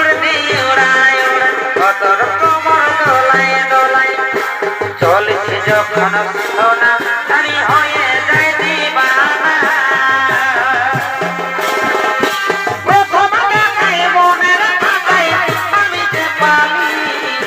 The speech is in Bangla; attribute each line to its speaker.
Speaker 1: কতর উড় কতর কমর দোলায় দোলায় চলছে যখন সোনা